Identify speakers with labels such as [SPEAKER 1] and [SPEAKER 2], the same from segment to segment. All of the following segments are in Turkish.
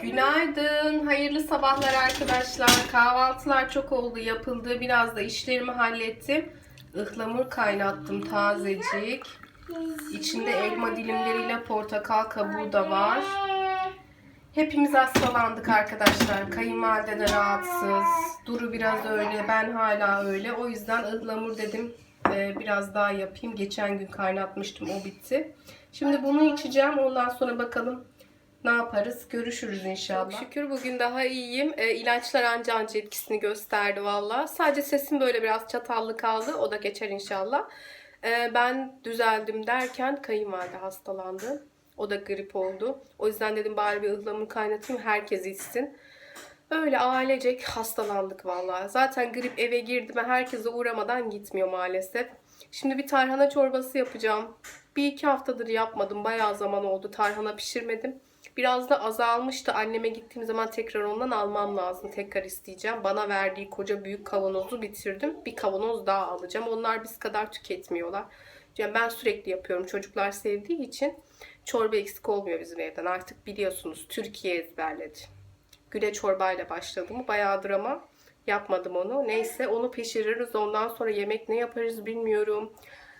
[SPEAKER 1] Günaydın, hayırlı sabahlar arkadaşlar. Kahvaltılar çok oldu, yapıldı. Biraz da işlerimi hallettim. Ihlamur kaynattım tazecik. İçinde elma dilimleriyle portakal kabuğu da var. Hepimiz hastalandık arkadaşlar. Kayınvalide de rahatsız. Duru biraz öyle, ben hala öyle. O yüzden ıhlamur dedim e, biraz daha yapayım. Geçen gün kaynatmıştım, o bitti. Şimdi bunu içeceğim. Ondan sonra bakalım ne yaparız? Görüşürüz inşallah. Çok şükür bugün daha iyiyim. E, ilaçlar anca anca etkisini gösterdi valla. Sadece sesim böyle biraz çatallı kaldı. O da geçer inşallah. E, ben düzeldim derken kayınvalide hastalandı. O da grip oldu. O yüzden dedim bari bir ıhlamur kaynatayım herkes içsin. Öyle ailecek hastalandık vallahi. Zaten grip eve girdi mi herkese uğramadan gitmiyor maalesef. Şimdi bir tarhana çorbası yapacağım. Bir iki haftadır yapmadım. Bayağı zaman oldu. Tarhana pişirmedim. Biraz da azalmıştı. Anneme gittiğim zaman tekrar ondan almam lazım. Tekrar isteyeceğim. Bana verdiği koca büyük kavanozu bitirdim. Bir kavanoz daha alacağım. Onlar biz kadar tüketmiyorlar. Yani ben sürekli yapıyorum. Çocuklar sevdiği için çorba eksik olmuyor bizim evden. Artık biliyorsunuz Türkiye ezberledi. Güle çorbayla başladım. Bayağıdır ama yapmadım onu. Neyse onu pişiririz. Ondan sonra yemek ne yaparız bilmiyorum.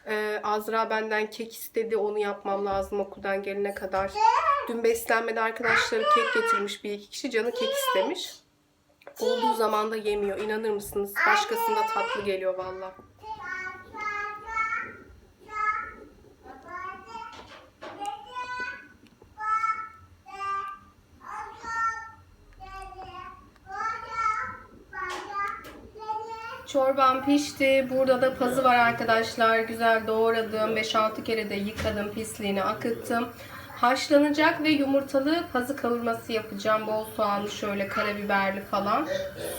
[SPEAKER 1] Ee, Azra benden kek istedi. Onu yapmam lazım okuldan gelene kadar. Dün beslenmede arkadaşları kek getirmiş bir iki kişi. Canı kek istemiş. Olduğu zaman da yemiyor. İnanır mısınız? Başkasında tatlı geliyor valla. Çorbam pişti. Burada da pazı var arkadaşlar. Güzel doğradım. 5-6 kere de yıkadım. Pisliğini akıttım. Haşlanacak ve yumurtalı pazı kavurması yapacağım. Bol soğanlı şöyle karabiberli falan.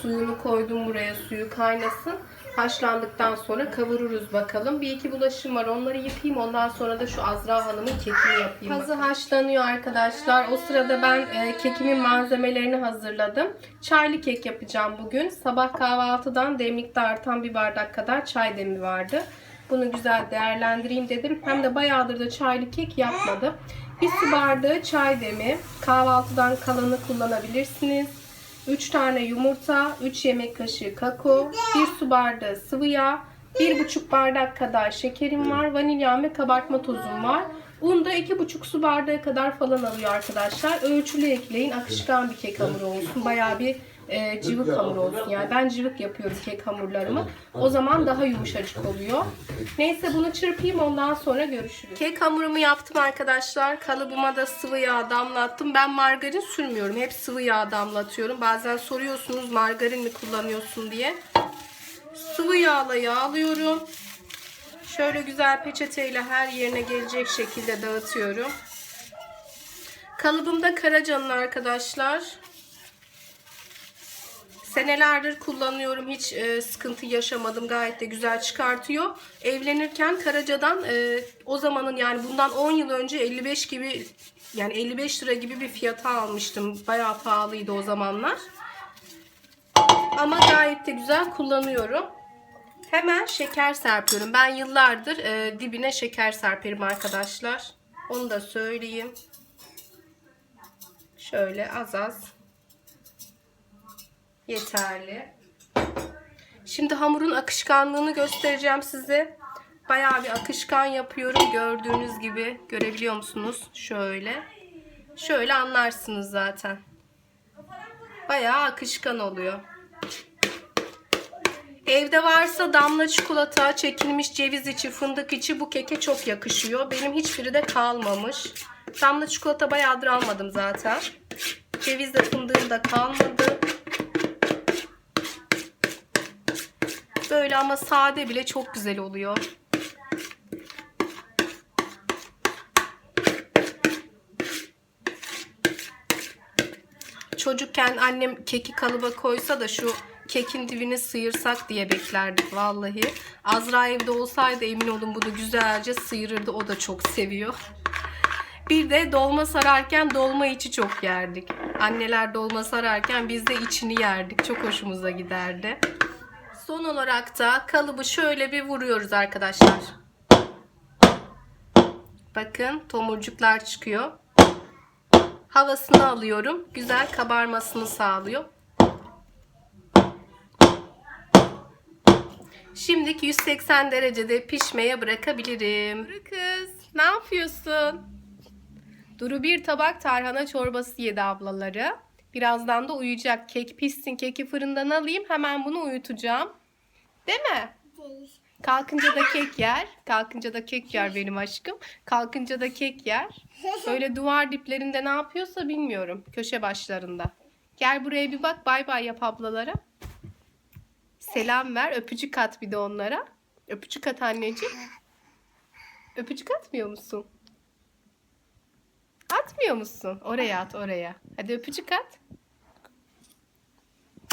[SPEAKER 1] Suyunu koydum buraya. Suyu kaynasın. Haşlandıktan sonra kavururuz bakalım. Bir iki bulaşım var. Onları yıkayayım. Ondan sonra da şu Azra Hanım'ın kekini yapayım. Pazı haşlanıyor arkadaşlar. O sırada ben e, kekimin malzemelerini hazırladım. Çaylı kek yapacağım bugün. Sabah kahvaltıdan demlikte artan bir bardak kadar çay demi vardı. Bunu güzel değerlendireyim dedim. Hem de bayağıdır da çaylı kek yapmadım. Bir su bardağı çay demi. Kahvaltıdan kalanı kullanabilirsiniz. 3 tane yumurta, 3 yemek kaşığı kakao, 1 su bardağı sıvı yağ, 1,5 bardak kadar şekerim var, vanilyam ve kabartma tozum var. Un da 2,5 su bardağı kadar falan alıyor arkadaşlar. Ölçülü ekleyin. Akışkan bir kek hamuru olsun. Bayağı bir e, cıvık hamur olsun. Yani ben cıvık yapıyorum kek hamurlarımı. O zaman daha yumuşacık oluyor. Neyse bunu çırpayım ondan sonra görüşürüz. Kek hamurumu yaptım arkadaşlar. Kalıbıma da sıvı yağ damlattım. Ben margarin sürmüyorum. Hep sıvı yağ damlatıyorum. Bazen soruyorsunuz margarin mi kullanıyorsun diye. Sıvı yağla yağlıyorum. Şöyle güzel peçeteyle her yerine gelecek şekilde dağıtıyorum. Kalıbımda Karacan'ın arkadaşlar. Senelerdir kullanıyorum. Hiç e, sıkıntı yaşamadım. Gayet de güzel çıkartıyor. Evlenirken Karaca'dan e, o zamanın yani bundan 10 yıl önce 55 gibi yani 55 lira gibi bir fiyata almıştım. Bayağı pahalıydı o zamanlar. Ama gayet de güzel kullanıyorum. Hemen şeker serpiyorum. Ben yıllardır e, dibine şeker serperim arkadaşlar. Onu da söyleyeyim. Şöyle az az. Yeterli. Şimdi hamurun akışkanlığını göstereceğim size. Bayağı bir akışkan yapıyorum. Gördüğünüz gibi. Görebiliyor musunuz? Şöyle. Şöyle anlarsınız zaten. Bayağı akışkan oluyor. Evde varsa damla çikolata, çekilmiş ceviz içi, fındık içi bu keke çok yakışıyor. Benim hiçbiri de kalmamış. Damla çikolata bayağıdır almadım zaten. Ceviz de fındığım da kalmadı. Böyle ama sade bile çok güzel oluyor. Çocukken annem keki kalıba koysa da şu kekin dibini sıyırsak diye beklerdik vallahi. Azra evde olsaydı emin olun bunu güzelce sıyırırdı. O da çok seviyor. Bir de dolma sararken dolma içi çok yerdik. Anneler dolma sararken biz de içini yerdik. Çok hoşumuza giderdi. Son olarak da kalıbı şöyle bir vuruyoruz arkadaşlar. Bakın tomurcuklar çıkıyor. havasını alıyorum. Güzel kabarmasını sağlıyor. Şimdiki 180 derecede pişmeye bırakabilirim. Duru kız ne yapıyorsun? Duru bir tabak tarhana çorbası yedi ablaları. Birazdan da uyuyacak. Kek pişsin. Keki fırından alayım. Hemen bunu uyutacağım. Değil mi? Kalkınca da kek yer. Kalkınca da kek yer benim aşkım. Kalkınca da kek yer. Böyle duvar diplerinde ne yapıyorsa bilmiyorum. Köşe başlarında. Gel buraya bir bak. Bay bay yap ablalara. Selam ver. Öpücük at bir de onlara. Öpücük at anneciğim. Öpücük atmıyor musun? Atmıyor musun? Oraya at oraya. Hadi öpücük at.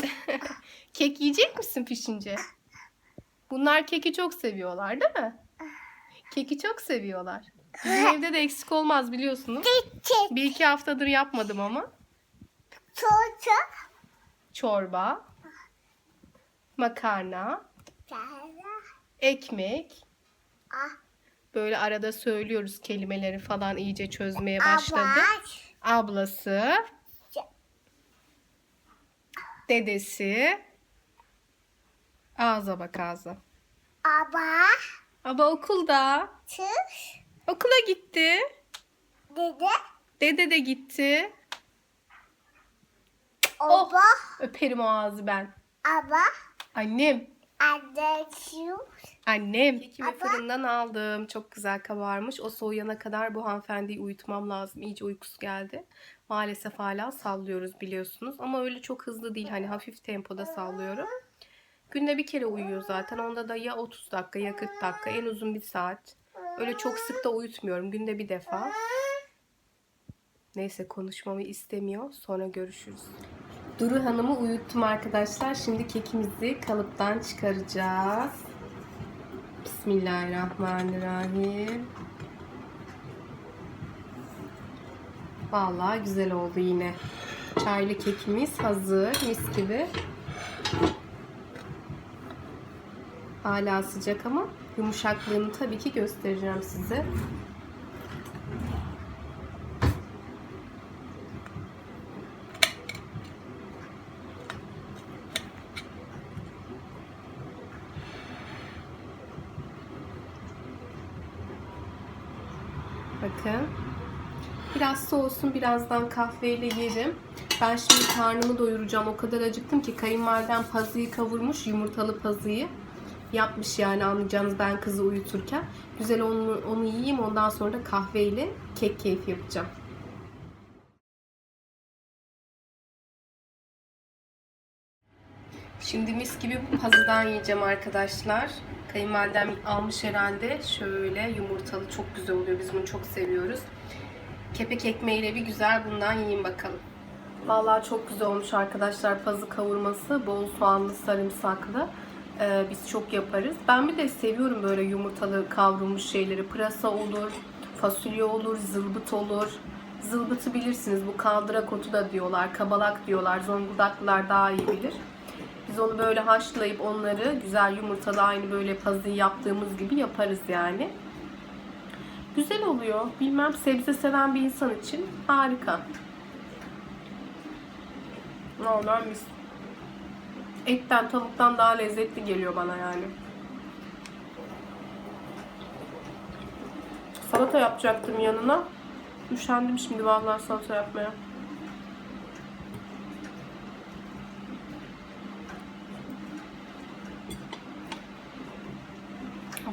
[SPEAKER 1] Kek yiyecek misin pişince? Bunlar keki çok seviyorlar değil mi? Keki çok seviyorlar. Bizim evde de eksik olmaz biliyorsunuz. Bir iki haftadır yapmadım ama.
[SPEAKER 2] Çocuk.
[SPEAKER 1] Çorba, makarna, ekmek.
[SPEAKER 2] Ah.
[SPEAKER 1] Böyle arada söylüyoruz kelimeleri falan iyice çözmeye başladı. Ablası, dedesi. Ağza bak ağza.
[SPEAKER 2] Aba.
[SPEAKER 1] Aba okulda.
[SPEAKER 2] Çık.
[SPEAKER 1] Okula gitti.
[SPEAKER 2] Dede.
[SPEAKER 1] Dede de gitti. Oh.
[SPEAKER 2] Oba.
[SPEAKER 1] Öperim o ağzı ben.
[SPEAKER 2] Aba.
[SPEAKER 1] Annem. Annem. Kekimi
[SPEAKER 2] Abla.
[SPEAKER 1] fırından aldım. Çok güzel kabarmış. O soğuyana kadar bu hanımefendiyi uyutmam lazım. İyice uykusu geldi. Maalesef hala sallıyoruz biliyorsunuz. Ama öyle çok hızlı değil. Hani hafif tempoda sallıyorum. Günde bir kere uyuyor zaten. Onda da ya 30 dakika ya 40 dakika. En uzun bir saat. Öyle çok sık da uyutmuyorum. Günde bir defa. Neyse konuşmamı istemiyor. Sonra görüşürüz. Duru Hanım'ı uyuttum arkadaşlar. Şimdi kekimizi kalıptan çıkaracağız. Bismillahirrahmanirrahim. Vallahi güzel oldu yine. Çaylı kekimiz hazır. Mis gibi. Hala sıcak ama yumuşaklığını tabii ki göstereceğim size. Bakın. Biraz soğusun birazdan kahveyle yerim. Ben şimdi karnımı doyuracağım. O kadar acıktım ki kayınvalidem pazıyı kavurmuş. Yumurtalı pazıyı. Yapmış yani anlayacağınız ben kızı uyuturken. Güzel onu, onu yiyeyim ondan sonra da kahveyle kek keyfi yapacağım. Şimdi mis gibi bu pazıdan yiyeceğim arkadaşlar. Kayınvalidem almış herhalde. Şöyle yumurtalı çok güzel oluyor. Biz bunu çok seviyoruz. Kepek ekmeğiyle bir güzel bundan yiyin bakalım. Vallahi çok güzel olmuş arkadaşlar pazı kavurması. Bol soğanlı, sarımsaklı. Ee, biz çok yaparız. Ben bir de seviyorum böyle yumurtalı kavrulmuş şeyleri. Pırasa olur, fasulye olur, zılbıt olur. Zılbıtı bilirsiniz. Bu kaldırak otu da diyorlar, kabalak diyorlar. Zonguldaklılar daha iyi bilir. Biz onu böyle haşlayıp onları güzel yumurtalı aynı böyle pazıyı yaptığımız gibi yaparız yani. Güzel oluyor. Bilmem sebze seven bir insan için harika. Normal mis. Etten tavuktan daha lezzetli geliyor bana yani. Salata yapacaktım yanına. Üşendim şimdi vallahi salata yapmaya.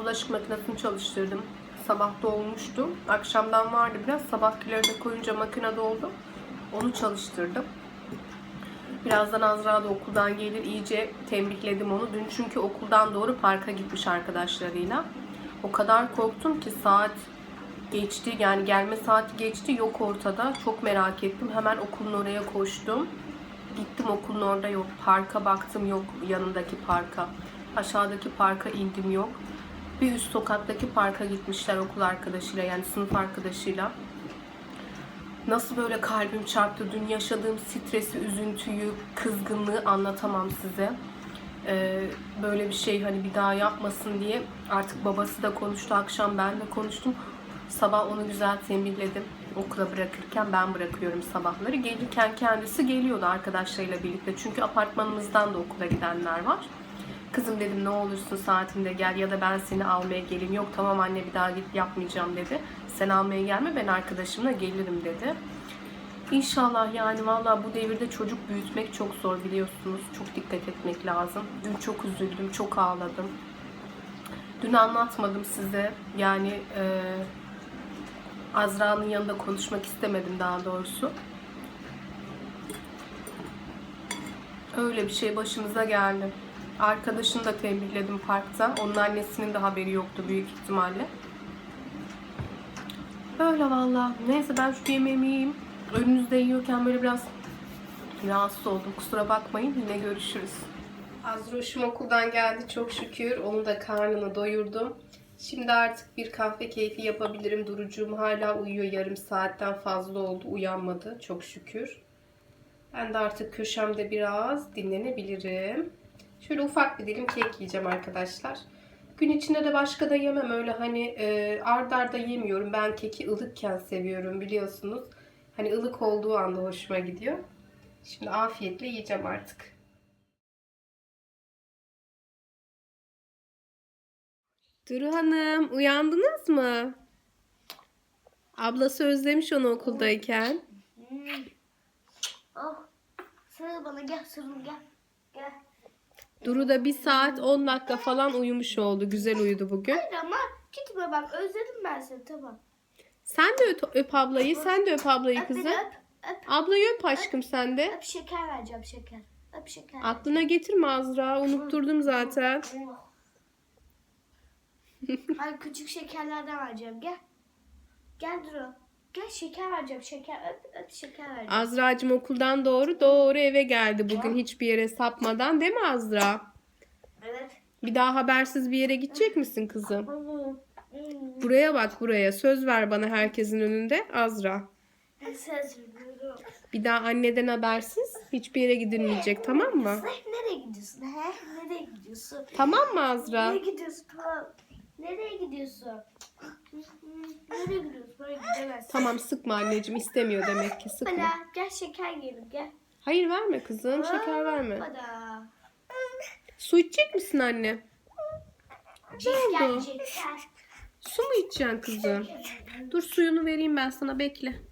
[SPEAKER 1] Bulaşık makinesini çalıştırdım. Sabah dolmuştu. Akşamdan vardı biraz. Sabahkileri de koyunca makine doldu. Onu çalıştırdım. Birazdan Azra da okuldan gelir. İyice tembihledim onu. Dün çünkü okuldan doğru parka gitmiş arkadaşlarıyla. O kadar korktum ki saat geçti. Yani gelme saati geçti. Yok ortada. Çok merak ettim. Hemen okulun oraya koştum. Gittim okulun orada yok. Parka baktım yok yanındaki parka. Aşağıdaki parka indim yok. Bir üst sokaktaki parka gitmişler okul arkadaşıyla yani sınıf arkadaşıyla. Nasıl böyle kalbim çarptı, dün yaşadığım stresi, üzüntüyü, kızgınlığı anlatamam size. Ee, böyle bir şey hani bir daha yapmasın diye artık babası da konuştu, akşam ben de konuştum. Sabah onu güzel tembihledim. Okula bırakırken ben bırakıyorum sabahları. Gelirken kendisi geliyordu arkadaşlarıyla birlikte. Çünkü apartmanımızdan da okula gidenler var. Kızım dedim ne olursun saatinde gel ya da ben seni almaya geleyim. Yok tamam anne bir daha git yapmayacağım dedi. Sen almaya gelme ben arkadaşımla gelirim dedi. İnşallah yani valla bu devirde çocuk büyütmek çok zor biliyorsunuz. Çok dikkat etmek lazım. Dün çok üzüldüm, çok ağladım. Dün anlatmadım size. Yani e, Azra'nın yanında konuşmak istemedim daha doğrusu. Öyle bir şey başımıza geldi. Arkadaşını da tembihledim parkta. Onun annesinin de haberi yoktu büyük ihtimalle. Öyle valla. Neyse ben şu yemeğimi yiyeyim. Önünüzde yiyorken böyle biraz rahatsız oldum. Kusura bakmayın. Yine görüşürüz. Azroş'um okuldan geldi çok şükür. Onun da karnını doyurdum. Şimdi artık bir kahve keyfi yapabilirim. Durucuğum hala uyuyor. Yarım saatten fazla oldu. Uyanmadı çok şükür. Ben de artık köşemde biraz dinlenebilirim. Şöyle ufak bir dilim kek yiyeceğim arkadaşlar. Gün içinde de başka da yemem. Öyle hani e, ard arda yemiyorum. Ben keki ılıkken seviyorum biliyorsunuz. Hani ılık olduğu anda hoşuma gidiyor. Şimdi afiyetle yiyeceğim artık. Duru Hanım uyandınız mı? Ablası özlemiş onu okuldayken.
[SPEAKER 2] Oh. Sarıl bana gel sarıl gel. Gel.
[SPEAKER 1] Duru da bir saat 10 dakika falan uyumuş oldu. Güzel uyudu bugün.
[SPEAKER 2] Hayır ama gitme bak özledim ben seni tamam.
[SPEAKER 1] Sen de öp, öp ablayı, sen de öp ablayı
[SPEAKER 2] Öp
[SPEAKER 1] kızım.
[SPEAKER 2] öp. Öp.
[SPEAKER 1] Ablayı öp aşkım sen de.
[SPEAKER 2] Öp şeker vereceğim şeker. Öp şeker.
[SPEAKER 1] Aklına getirme Azra. Unutturdum zaten.
[SPEAKER 2] Hayır küçük şekerlerden vereceğim gel. Gel Duru. Gel şeker vereceğim şeker. Öp öp şeker vereceğim.
[SPEAKER 1] Azra'cığım okuldan doğru doğru eve geldi bugün hiçbir yere sapmadan değil mi Azra?
[SPEAKER 2] Evet.
[SPEAKER 1] Bir daha habersiz bir yere gidecek misin kızım? Buraya bak buraya. Söz ver bana herkesin önünde Azra.
[SPEAKER 2] Söz veriyorum.
[SPEAKER 1] Bir daha anneden habersiz hiçbir yere gidilmeyecek tamam mı?
[SPEAKER 2] Nereye gidiyorsun? He? Nereye gidiyorsun?
[SPEAKER 1] Tamam mı Azra?
[SPEAKER 2] Nereye gidiyorsun? Nereye gidiyorsun? Nereye gidiyorsun? Buraya gidemezsin.
[SPEAKER 1] Tamam sıkma anneciğim istemiyor demek ki sıkma.
[SPEAKER 2] Hala gel şeker yiyelim gel.
[SPEAKER 1] Hayır verme kızım şeker verme.
[SPEAKER 2] Hala.
[SPEAKER 1] Su içecek misin anne?
[SPEAKER 2] Şeker
[SPEAKER 1] oldu?
[SPEAKER 2] şeker.
[SPEAKER 1] Su mu içeceksin kızım? Dur suyunu vereyim ben sana bekle.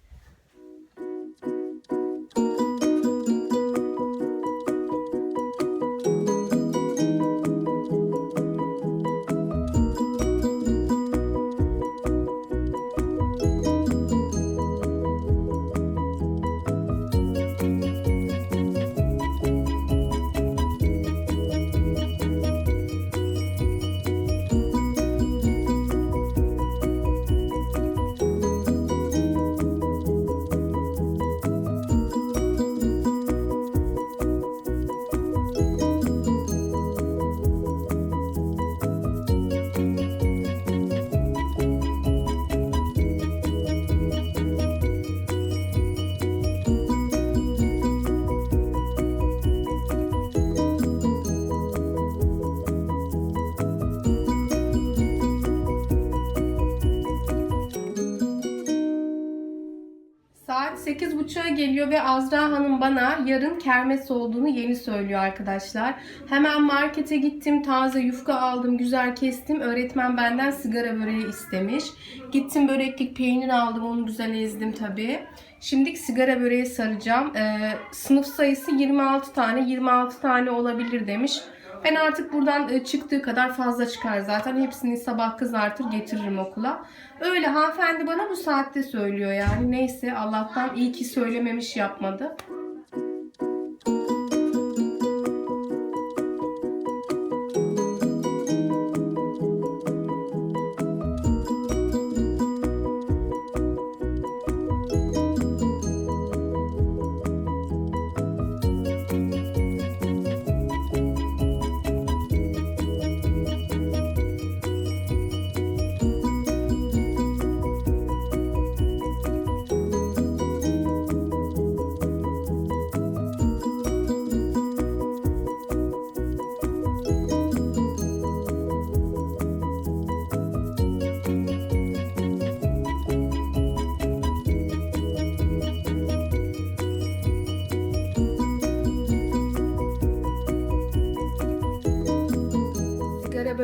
[SPEAKER 1] 8.30'a geliyor ve Azra Hanım bana yarın kermes olduğunu yeni söylüyor arkadaşlar. Hemen markete gittim, taze yufka aldım, güzel kestim. Öğretmen benden sigara böreği istemiş. Gittim böreklik peynir aldım, onu güzel ezdim tabii. Şimdi sigara böreği saracağım. Ee, sınıf sayısı 26 tane, 26 tane olabilir demiş. Ben artık buradan e, çıktığı kadar fazla çıkar zaten. Hepsini sabah kızartır getiririm okula. Öyle hanımefendi bana bu saatte söylüyor yani. Neyse Allah'tan iyi ki söylememiş yapmadı.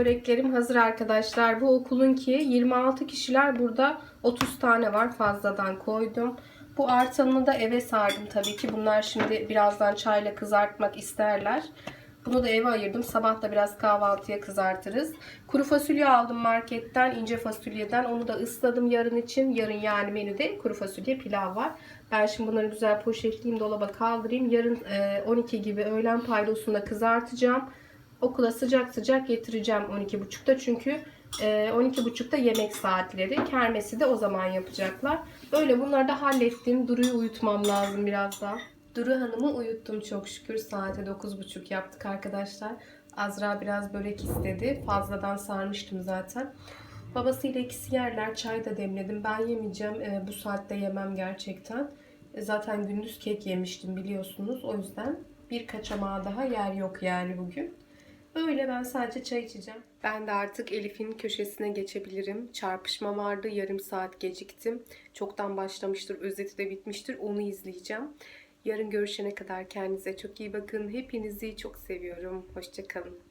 [SPEAKER 1] Böreklerim hazır arkadaşlar. Bu okulunki 26 kişiler burada 30 tane var fazladan koydum. Bu artanını da eve sardım tabii ki. Bunlar şimdi birazdan çayla kızartmak isterler. Bunu da eve ayırdım. Sabah da biraz kahvaltıya kızartırız. Kuru fasulye aldım marketten. ince fasulyeden. Onu da ısladım yarın için. Yarın yani menüde kuru fasulye pilav var. Ben şimdi bunları güzel poşetleyeyim. Dolaba kaldırayım. Yarın e, 12 gibi öğlen paydosunda kızartacağım. Okula sıcak sıcak getireceğim 12.30'da. Çünkü e, 12.30'da yemek saatleri. Kermesi de o zaman yapacaklar. Böyle bunları da hallettim. Duru'yu uyutmam lazım biraz daha. Duru Hanım'ı uyuttum çok şükür. Saate 9.30 yaptık arkadaşlar. Azra biraz börek istedi. Fazladan sarmıştım zaten. Babasıyla ikisi yerler. Çay da demledim. Ben yemeyeceğim. Ee, bu saatte yemem gerçekten. E, Zaten gündüz kek yemiştim biliyorsunuz. O yüzden bir kaçamağa daha yer yok yani bugün. Öyle ben sadece çay içeceğim. Ben de artık Elif'in köşesine geçebilirim. Çarpışma vardı. Yarım saat geciktim. Çoktan başlamıştır. Özeti de bitmiştir. Onu izleyeceğim. Yarın görüşene kadar kendinize çok iyi bakın. Hepinizi çok seviyorum. Hoşçakalın.